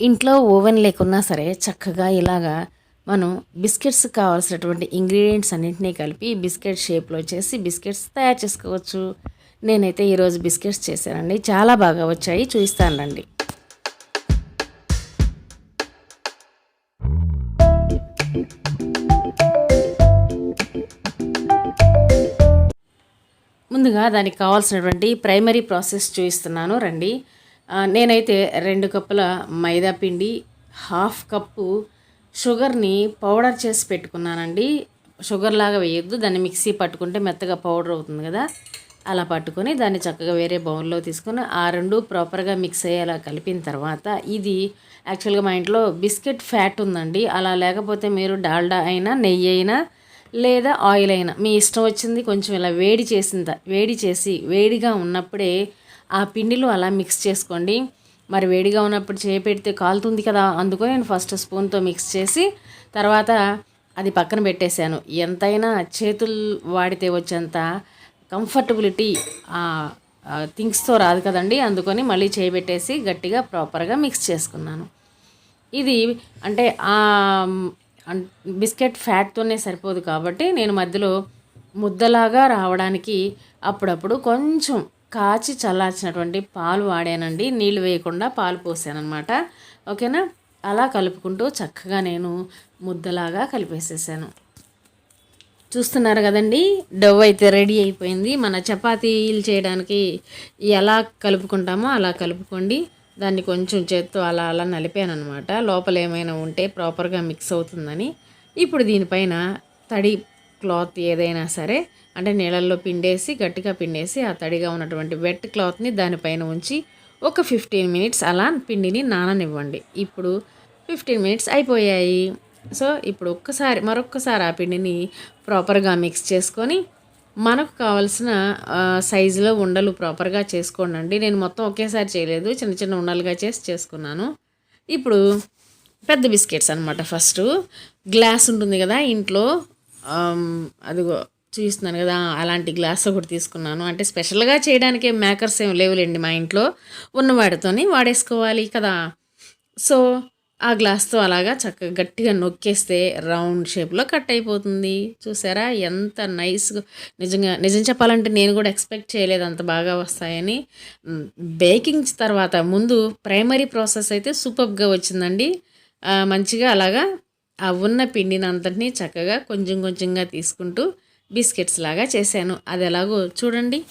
ఇంట్లో ఓవెన్ లేకున్నా సరే చక్కగా ఇలాగా మనం బిస్కెట్స్ కావాల్సినటువంటి ఇంగ్రీడియంట్స్ అన్నింటినీ కలిపి బిస్కెట్ షేప్లో చేసి బిస్కెట్స్ తయారు చేసుకోవచ్చు. నేనైతే ఈరోజు బిస్కెట్స్ చేశానండి. చాలా బాగా వచ్చాయి. చూపిస్తాను రండి. ముందుగా దానికి కావాల్సినటువంటి ప్రైమరీ ప్రాసెస్ చూపిస్తున్నాను రండి. నేనైతే రెండు కప్పుల మైదా పిండి హాఫ్ కప్పు షుగర్ని పౌడర్ చేసి పెట్టుకున్నానండి. షుగర్ లాగా వేయొద్దు దాన్ని మిక్సీ పట్టుకుంటే మెత్తగా పౌడర్ అవుతుంది కదా. అలా పట్టుకొని దాన్ని చక్కగా వేరే బౌల్లో తీసుకొని ఆ రెండు ప్రాపర్గా మిక్స్ అయ్యేలా కలిపిన తర్వాత ఇది యాక్చువల్గా మా ఇంట్లో బిస్కెట్ ఫ్యాట్ ఉందండి. అలా లేకపోతే మీరు డాల్డా అయినా నెయ్యి అయినా లేదా ఆయిల్ అయినా మీ ఇష్టం వచ్చింది కొంచెం ఇలా వేడి చేసింది వేడి చేసి వేడిగా ఉన్నప్పుడే ఆ పిండిలో అలా మిక్స్ చేసుకోండి. మరి వేడిగా ఉన్నప్పుడు చేపెడితే కాలుతుంది కదా అందుకో నేను ఫస్ట్ స్పూన్తో మిక్స్ చేసి తర్వాత అది పక్కన పెట్టేశాను. ఎంతైనా చేతులు వాడితే వచ్చేంత కంఫర్టబిలిటీ థింగ్స్తో రాదు కదండి. అందుకొని మళ్ళీ చేయబెట్టేసి గట్టిగా ప్రాపర్గా మిక్స్ చేసుకున్నాను. ఇది అంటే ఆ బిస్కెట్ ఫ్యాట్తోనే సరిపోదు కాబట్టి నేను మధ్యలో ముద్దలాగా రావడానికి అప్పుడప్పుడు కొంచెం కాచి చల్లార్చినటువంటి పాలు వాడానండి. నీళ్ళు వేయకుండా పాలు పోసానమాట ఓకేనా? అలా కలుపుకుంటూ చక్కగా నేను ముద్దలాగా కలిపేసేసాను. చూస్తున్నారు కదండి? డవ్ అయితే రెడీ అయిపోయింది. మన చపాతీలు చేయడానికి ఎలా కలుపుకుంటామో అలా కలుపుకోండి. దాన్ని కొంచెం చేత్తో అలా అలా నలిపాను అనమాట లోపల ఏమైనా ఉంటే ప్రాపర్గా మిక్స్ అవుతుందని. ఇప్పుడు దీనిపైన తడి క్లాత్ ఏదైనా సరే అంటే నీళ్ళల్లో పిండేసి గట్టిగా పిండేసి ఆ తడిగా ఉన్నటువంటి వెట్ క్లాత్ని దానిపైన ఉంచి ఒక ఫిఫ్టీన్ మినిట్స్ అలా పిండిని నాననివ్వండి. ఇప్పుడు ఫిఫ్టీన్ మినిట్స్ అయిపోయాయి. సో ఇప్పుడు ఒక్కసారి మరొక్కసారి ఆ పిండిని ప్రాపర్గా మిక్స్ చేసుకొని మనకు కావాల్సిన సైజులో ఉండలు ప్రాపర్గా చేసుకోండి నేను మొత్తం ఒకేసారి చేయలేదు చిన్న చిన్న ఉండలుగా చేసి చేసుకున్నాను. ఇప్పుడు పెద్ద బిస్కెట్స్ అనమాట ఫస్ట్. గ్లాస్ ఉంటుంది కదా ఇంట్లో అదిగో చూపిస్తున్నాను కదా అలాంటి గ్లాస్ ఒకటి తీసుకున్నాను. అంటే స్పెషల్గా చేయడానికి మేకర్స్ ఏం లేవులేండి మా ఇంట్లో. ఉన్న వాటితోని వాడేసుకోవాలి కదా. సో ఆ గ్లాస్తో అలాగా చక్కగా గట్టిగా నొక్కేస్తే రౌండ్ షేప్లో కట్ అయిపోతుంది. చూసారా? ఎంత నైస్గా నిజంగా నిజం చెప్పాలంటే నేను కూడా ఎక్స్పెక్ట్ చేయలేదు అంత బాగా వస్తాయని. బేకింగ్ తర్వాత ముందు ప్రైమరీ ప్రాసెస్ అయితే సూపర్గా వచ్చిందండి. మంచిగా అలాగా ఆ ఉన్న పిండిని అంతటినీ చక్కగా కొంచెం కొంచెంగా తీసుకుంటూ బిస్కెట్స్ లాగా చేశాను. అది ఎలాగో చూడండి.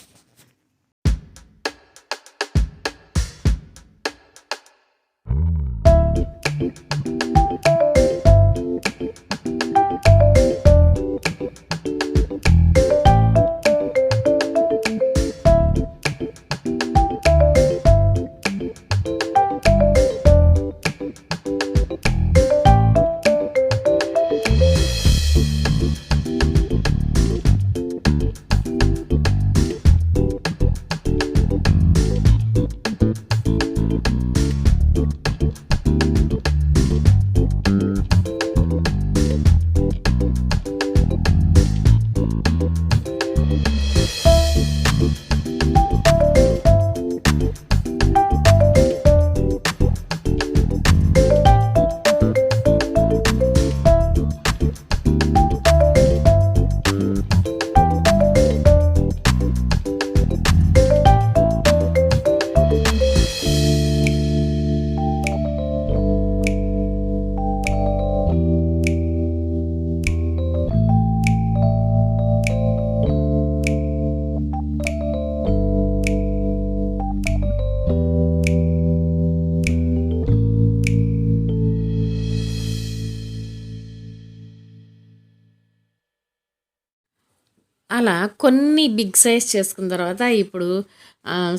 అలా కొన్ని బిగ్ సైజ్ చేసుకున్న తర్వాత ఇప్పుడు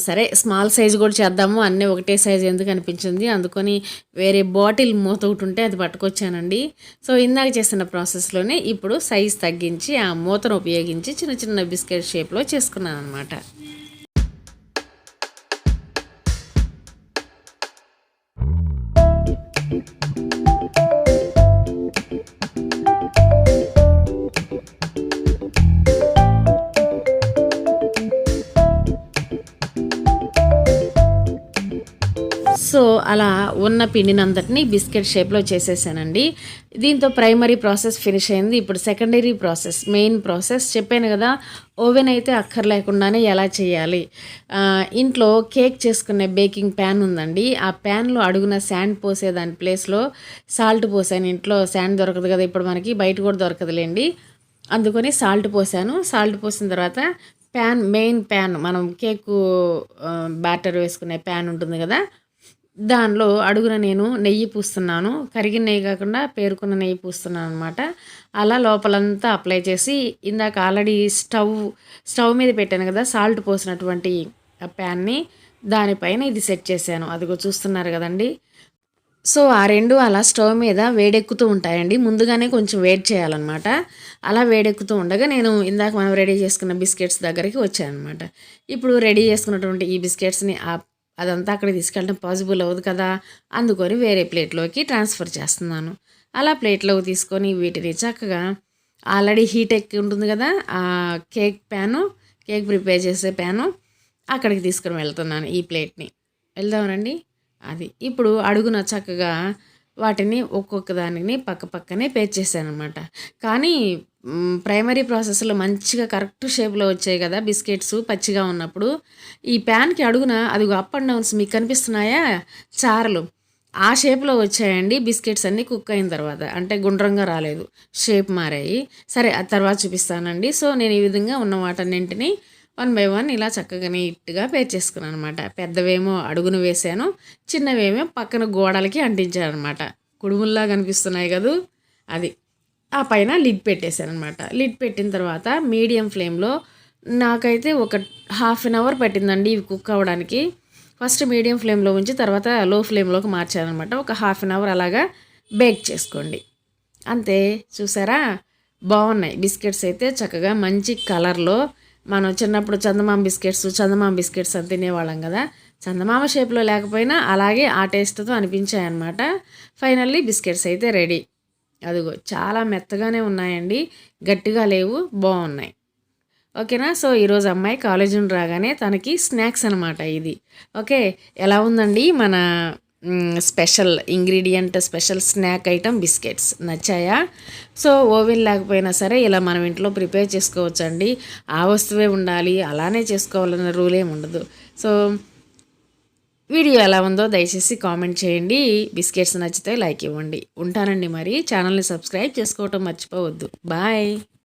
సరే స్మాల్ సైజ్ కూడా చేద్దాము అన్నీ ఒకటే సైజ్ ఎందుకు అనిపించింది? అందుకని వేరే బాటిల్ మూత ఒకటి ఉంటే అది పట్టుకొచ్చానండి. సో ఇందాక చేసిన ప్రాసెస్లోనే ఇప్పుడు సైజ్ తగ్గించి ఆ మూతను ఉపయోగించి చిన్న చిన్న బిస్కెట్ షేప్లో చేసుకున్నాను అనమాట సో అలా ఉన్న పిండినంతటిని బిస్కెట్ షేప్లో చేసేసానండి. దీంతో ప్రైమరీ ప్రాసెస్ ఫినిష్ అయింది. ఇప్పుడు సెకండరీ ప్రాసెస్ మెయిన్ ప్రాసెస్ చెప్పాను కదా ఓవెన్ అయితే అక్కర్లేకుండానే ఎలా చేయాలి? ఇంట్లో కేక్ చేసుకునే బేకింగ్ ప్యాన్ ఉందండి. ఆ ప్యాన్లో అడుగున శాండ్ పోసే దాని ప్లేస్లో సాల్ట్ పోసాను. ఇంట్లో శాండ్ దొరకదు కదా ఇప్పుడు మనకి బయట కూడా దొరకదులేండి. అందుకొని సాల్ట్ పోసాను. సాల్ట్ పోసిన తర్వాత ప్యాన్ మెయిన్ ప్యాన్ మనం కేకు బ్యాటర్ వేసుకునే ప్యాన్ ఉంటుంది కదా దానిలో అడుగున నేను నెయ్యి పూస్తున్నాను. కరిగిన నెయ్యి కాకుండా పేరుకున్న నెయ్యి పూస్తున్నాను అనమాట అలా లోపలంతా అప్లై చేసి ఇందాక ఆల్రెడీ స్టవ్ స్టవ్ మీద పెట్టాను కదా సాల్ట్ పోసినటువంటి ఆ ప్యాన్ని దానిపైన ఇది సెట్ చేశాను. అదిగో చూస్తున్నారు కదండి. సో ఆ రెండు అలా స్టవ్ మీద వేడెక్కుతూ ఉంటాయండి. ముందుగానే కొంచెం వేడి చేయాలన్నమాట. అలా వేడెక్కుతూ ఉండగా నేను ఇందాక మనం రెడీ చేసుకున్న బిస్కెట్స్ దగ్గరికి వచ్చాను అనమాట ఇప్పుడు రెడీ చేసుకున్నటువంటి ఈ బిస్కెట్స్ని ఆ అదంతా అక్కడ తీసుకెళ్ళడం పాసిబుల్ అవ్వదు కదా అందుకొని వేరే ప్లేట్లోకి ట్రాన్స్ఫర్ చేస్తున్నాను. అలా ప్లేట్లోకి తీసుకొని వీటిని చక్కగా ఆల్రెడీ హీట్ ఎక్కి ఉంటుంది కదా ఆ కేక్ ప్యాను కేక్ ప్రిపేర్ చేసే ప్యాను అక్కడికి తీసుకుని వెళ్తున్నాను ఈ ప్లేట్ని. వెళ్దామనండి. అది ఇప్పుడు అడుగున చక్కగా వాటిని ఒక్కొక్క దానిని పక్క పక్కనే పేర్చేసాను అనమాట కానీ ప్రైమరీ ప్రాసెస్లో మంచిగా కరెక్ట్ షేప్లో వచ్చాయి కదా బిస్కెట్స్ పచ్చిగా ఉన్నప్పుడు. ఈ ప్యాన్కి అడుగున అది అప్ అండ్ డౌన్స్ మీకు కనిపిస్తున్నాయా? చారలు. ఆ షేప్లో వచ్చాయండి బిస్కెట్స్ అన్నీ కుక్ అయిన తర్వాత. అంటే గుండ్రంగా రాలేదు. షేప్ మారాయి. సరే ఆ తర్వాత చూపిస్తానండి. సో నేను ఈ విధంగా ఉన్న వాటన్నింటినీ వన్ బై వన్ ఇలా చక్కగా నీట్గా పేర్చేసుకున్నాను అనమాట పెద్దవేమో అడుగును వేసాను చిన్నవేమో పక్కన గోడలకి అంటించాను అనమాట కుడుముల్లా కనిపిస్తున్నాయి కదూ? అది. ఆ పైన లిడ్ పెట్టేశాను అనమాట లిడ్ పెట్టిన తర్వాత మీడియం ఫ్లేమ్లో నాకైతే ఒక హాఫ్ అన్ అవర్ పట్టిందండి ఇవి కుక్ అవ్వడానికి. ఫస్ట్ మీడియం ఫ్లేమ్లో ఉంచి తర్వాత లో ఫ్లేమ్లోకి మార్చానమాట ఒక హాఫ్ అన్ అవర్ అలాగా బేక్ చేసుకోండి. అంతే చూసారా? బాగున్నాయి. బిస్కెట్స్ అయితే చక్కగా మంచి కలర్లో మనం చిన్నప్పుడు చందమామ బిస్కెట్స్ చందమామ బిస్కెట్స్ అని తినేవాళ్ళం కదా. చందమామ షేప్లో లేకపోయినా అలాగే ఆ టేస్ట్తో అనిపించాయి అనమాట ఫైనల్లీ బిస్కెట్స్ అయితే రెడీ. అదిగో చాలా మెత్తగానే ఉన్నాయండి. గట్టిగా లేవు బాగున్నాయి. ఓకేనా? సో ఈరోజు అమ్మాయి కాలేజీ నుండి రాగానే తనకి స్నాక్స్ అనమాట ఇది. ఓకే? ఎలా ఉందండి? మన special ingredient special snack item biscuits. నచ్చాయా? So oven లేకపోయినా సరే ఇలా మనం ఇంట్లో ప్రిపేర్ చేసుకోవచ్చండి. ఆ వస్తువే ఉండాలి అలానే చేసుకోవాలన్న రూల్ ఏమి ఉండదు. సో వీడియో ఎలా ఉందో దయచేసి కామెంట్ చేయండి. బిస్కెట్స్ నచ్చితే లైక్ ఇవ్వండి. ఉంటానండి మరి. ఛానల్ని సబ్స్క్రైబ్ చేసుకోవటం మర్చిపోవద్దు. బాయ్.